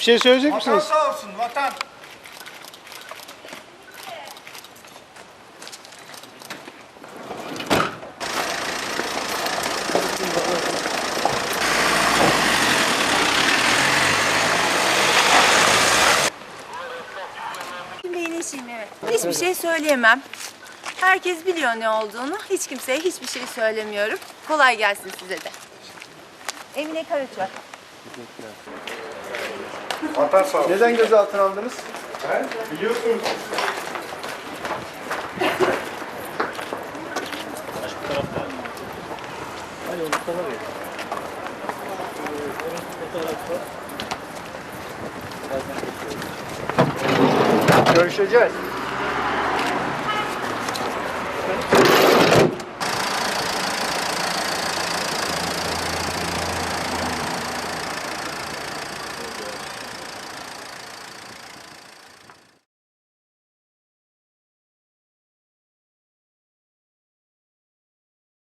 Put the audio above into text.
Bir şey söyleyecek Vatan misiniz? sağ olsun vatan. Şimdi iyileşeyim evet. Hiçbir şey söyleyemem. Herkes biliyor ne olduğunu. Hiç kimseye hiçbir şey söylemiyorum. Kolay gelsin size de. Emine Karaçay. Vatan sağ olsun. Neden gözaltına aldınız? Biliyorsunuz. Görüşeceğiz.